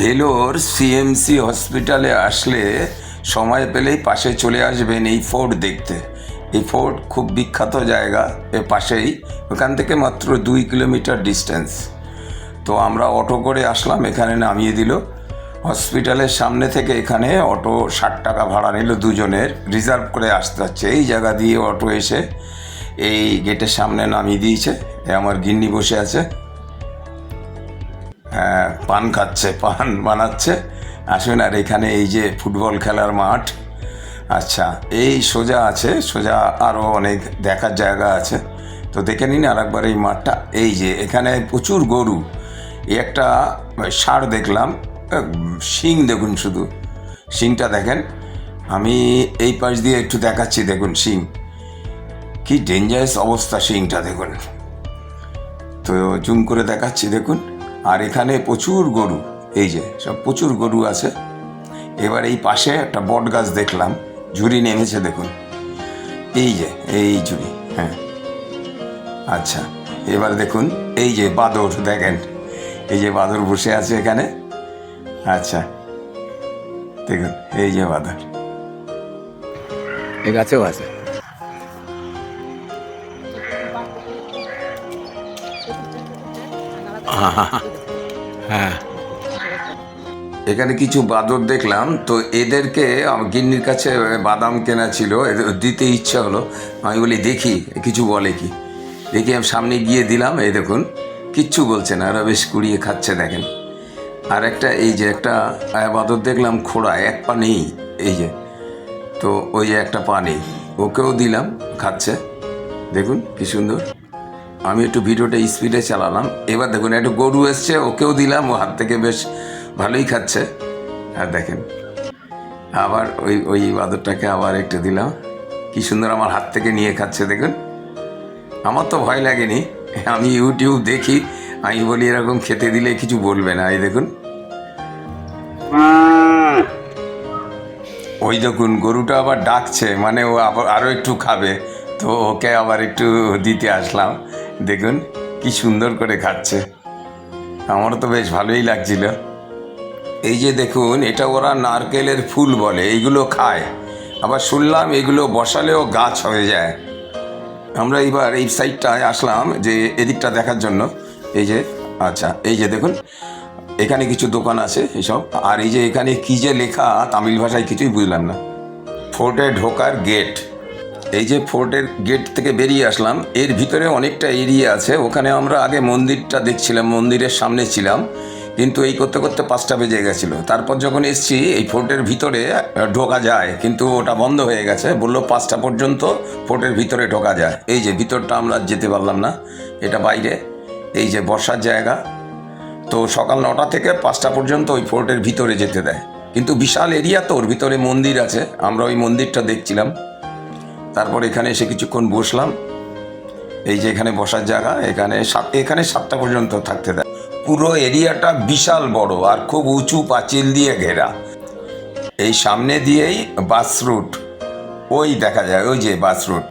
Vellore CMC হসপিটালে আসলে সময় পেলেই পাশে চলে আসবেন এই ফোর্ট দেখতে। এই ফোর্ট খুব বিখ্যাত জায়গা, এর পাশেই, ওখান থেকে মাত্র দুই কিলোমিটার ডিস্টেন্স তো আমরা অটো করে আসলাম, এখানে নামিয়ে দিল। হসপিটালের সামনে থেকে এখানে অটো ষাট টাকা ভাড়া নিল দুজনের রিজার্ভ করে আসতে হচ্ছে এই জায়গা দিয়ে অটো এসে এই গেটের সামনে নামিয়ে দিয়েছে। এ আমার গিন্নি বসে আছে। পান খাচ্ছে, পান বানাচ্ছে। আসুন আর এখানে এই যে ফুটবল খেলার মাঠ। আচ্ছা এই সোজা আছে, সোজা আরও অনেক দেখার জায়গা আছে। তো দেখে নিন আর একবার এই মাঠটা। এই যে, এখানে প্রচুর গরু। একটা ষাঁড় দেখলাম শিং দেখুন শুধু। শিংটা দেখেন। আমি এই পাশ দিয়ে একটু দেখাচ্ছি, দেখুন শিং। কি ডেঞ্জারাস অবস্থা শিংটা, দেখুন। তো জুম করে দেখাচ্ছি, দেখুন। আর এখানে প্রচুর গরু এই যে সব প্রচুর গরু আছে। এবার এই পাশে একটা বট গাছ দেখলাম ঝুড়ি নেমেছে দেখুন। এই যে এই ঝুড়ি হ্যাঁ। আচ্ছা এবার দেখুন এই যে বাদর দেখেন। এই যে বাদর বসে আছে এখানে। আচ্ছা দেখুন এই যে বাদর। এ গাছেও আছে। হ্যাঁ এখানে কিছু বাদর দেখলাম, তো এদেরকে গিন্নির কাছে বাদাম কেনা ছিল, এদের দিতে ইচ্ছা হলো। আমি বলি, দেখি, কিছু বলে কি? দেখি আমি সামনে গিয়ে দিলাম, এই দেখুন, কিচ্ছু বলছে না ওরা বেশ কুড়িয়ে খাচ্ছে, দেখেন। আর একটা, এই যে একটা বাদর দেখলাম খোড়া এক পা নেই, এই যে। তো ওই যে একটা পা নেই, ওকেও দিলাম, খাচ্ছে। দেখুন, কি সুন্দর। আমি একটু ভিডিওটা স্পিডে চালালাম। এবার দেখুন, একটু গরু এসছে, ওকেও দিলাম, ও হাত থেকে বেশ ভালোই খাচ্ছে। আর দেখেন, আবার ওই ওই বাদরটাকে আবার একটু দিলাম। কি সুন্দর আমার হাত থেকে নিয়ে খাচ্ছে, দেখুন। আমার তো ভয় লাগেনি, আমি ইউটিউব দেখি, আমি বলি এরকম খেতে দিলে কিছু বলবে না, এই দেখুন। ওই দেখুন, গরুটা আবার ডাকছে মানে ও আবার আরও একটু খাবে, তো ওকে আবার একটু দিতে আসলাম। দেখুন, কি সুন্দর করে খাচ্ছে। আমারও তো বেশ ভালোই লাগছিল। এই যে দেখুন, এটা ওরা নারকেলের ফুল বলে, এইগুলো খায়। আবার শুনলাম এগুলো বসালেও গাছ হয়ে যায়। আমরা এবার এই সাইডটায় আসলাম যে এদিকটা দেখার জন্য। এই যে আচ্ছা এই যে দেখুন, এখানে কিছু দোকান আছে এসব। আর এই যে এখানে কি যে লেখা, তামিল ভাষায় কিছুই বুঝলাম না। ফোর্টে ঢোকার গেট। এই যে ফোর্টের গেট থেকে বেরিয়ে আসলাম, এর ভিতরে অনেকটা এরিয়া আছে, ওখানে আমরা আগে মন্দিরটা দেখছিলাম, মন্দিরের সামনে ছিলাম, কিন্তু এই করতে করতে পাঁচটা বেজে গেছিল। তারপর যখন এসছি, এই ফোর্টের ভিতরে ঢোকা যায়, কিন্তু ওটা বন্ধ হয়ে গেছে, বলল পাঁচটা পর্যন্ত ফোর্টের ভিতরে ঢোকা যায়। এই যে ভিতরটা আমরা যেতে পারলাম না, এটা বাইরে, এই যে বর্ষার জায়গা। তো সকাল নটা থেকে পাঁচটা পর্যন্ত ওই ফোর্টের ভিতরে যেতে দেয়। কিন্তু বিশাল এরিয়া তো, ওর ভিতরে মন্দির আছে, আমরা ওই মন্দিরটা দেখছিলাম। তারপর এখানে এসে কিছুক্ষণ বসলাম। এই যে এখানে বসার জায়গা, এখানে সাত এখানে সাতটা পর্যন্ত থাকতে দেয়। পুরো এরিয়াটা বিশাল বড় আর খুব উঁচু পাঁচিল দিয়ে ঘেরা। এই সামনে দিয়েই বাস রুট। ওই দেখা যায়, ওই যে বাস রুট।